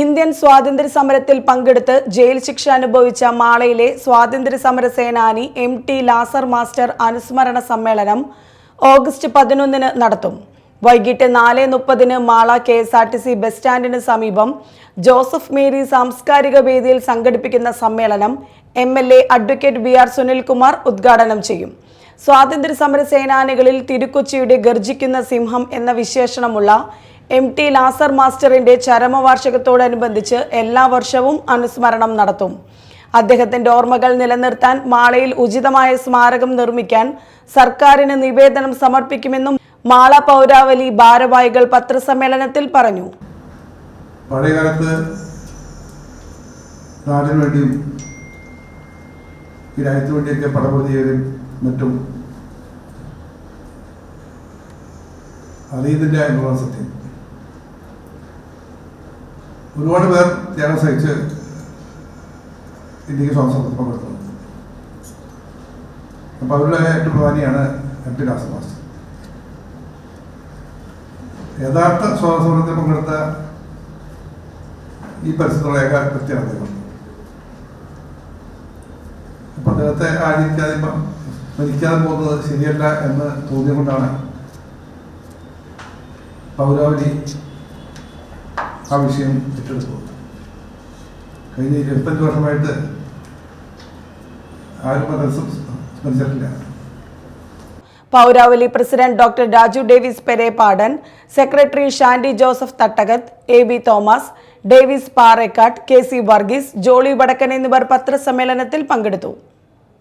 Indian സ്വാതന്ത്ര്യ സമരത്തിൽ പങ്കെടുത്ത് ജയിൽ ശിക്ഷ അനുഭവിച്ച മാളയിലെ സ്വാതന്ത്ര്യ സമര സേനാനി എം ടി ലാസർ മാസ്റ്റർ അനുസ്മരണ സമ്മേളനം ഓഗസ്റ്റ് പതിനൊന്നിന് നടത്തും. വൈകിട്ട് നാല് മുപ്പതിന് Mala K S R T C bus സ്റ്റാൻഡിന് സമീപം ജോസഫ് മേരി സാംസ്കാരിക വേദിയിൽ സംഘടിപ്പിക്കുന്ന സമ്മേളനം M L A advocate B R Sunilkumar ഉദ്ഘാടനം ചെയ്യും. സ്വാതന്ത്ര്യ സമര സേനാനികളിൽ തിരുക്കൊച്ചിയുടെ ഗർജിക്കുന്ന സിംഹം എന്ന വിശേഷണമുള്ള എം ടി ലാസർ മാസ്റ്ററിന്റെ ചരമവാർഷികത്തോടനുബന്ധിച്ച് എല്ലാ വർഷവും അനുസ്മരണം നടത്തും. അദ്ദേഹത്തിന്റെ ഓർമ്മകൾ നിലനിർത്താൻ മാളയിൽ ഉചിതമായ സ്മാരകം നിർമ്മിക്കാൻ സർക്കാരിന് നിവേദനം സമർപ്പിക്കുമെന്നും മാള പൗരാവലി ഭാരവാഹികൾ പത്രസമ്മേളനത്തിൽ പറഞ്ഞു. പഴയകാലത്ത് മറ്റും. അറിയുന്നില്ല എന്നുള്ളതാണ് സത്യം. ഒരുപാട് പേർ ത്യാഗം സഹിച്ച് ഇന്ത്യയ്ക്ക് സ്വാതന്ത്ര്യം പങ്കെടുക്കുന്നത് അപ്പോൾ അവരുടെ ഏറ്റവും പ്രധാനിയാണ് എം പി രാസമാസ് യഥാർത്ഥ സ്വാതന്ത്ര്യത്തിൽ പങ്കെടുത്ത ഈ പരിസരത്തുള്ള ഏക വ്യക്തിയാണ് അദ്ദേഹം. അപ്പൊ അദ്ദേഹത്തെ ആചരിക്കാതെ മരിക്കാതെ പോകുന്നത് ശരിയല്ല എന്ന് തോന്നിയതുകൊണ്ടാണ് പൗരാവലി ആ വിഷയം ഏറ്റെടുത്തത് കഴിഞ്ഞ ഇരുപത്തഞ്ച് വർഷമായിട്ട് ആരും അത് സ്മരിച്ചിട്ടില്ല. പൗരാവലി president doctor Raju Davis Perepadan secretary Shandy Joseph Thattakath A B Thomas Davis Parekkatt K C Varghese Jolly Vadakkan എന്നിവർ പത്രസമ്മേളനത്തിൽ പങ്കെടുത്തു.